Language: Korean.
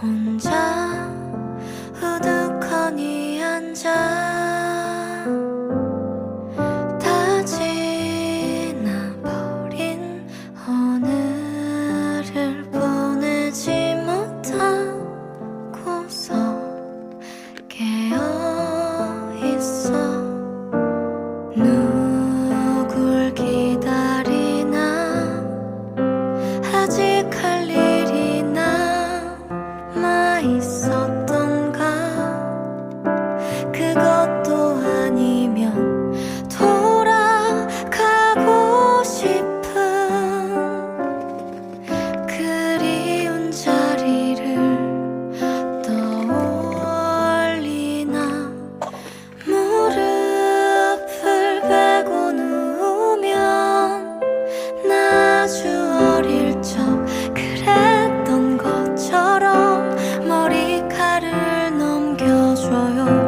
혼자 우두커니 앉아 다 지나버린 오늘을 보내지 못하고서 깨어있어. 남아 trial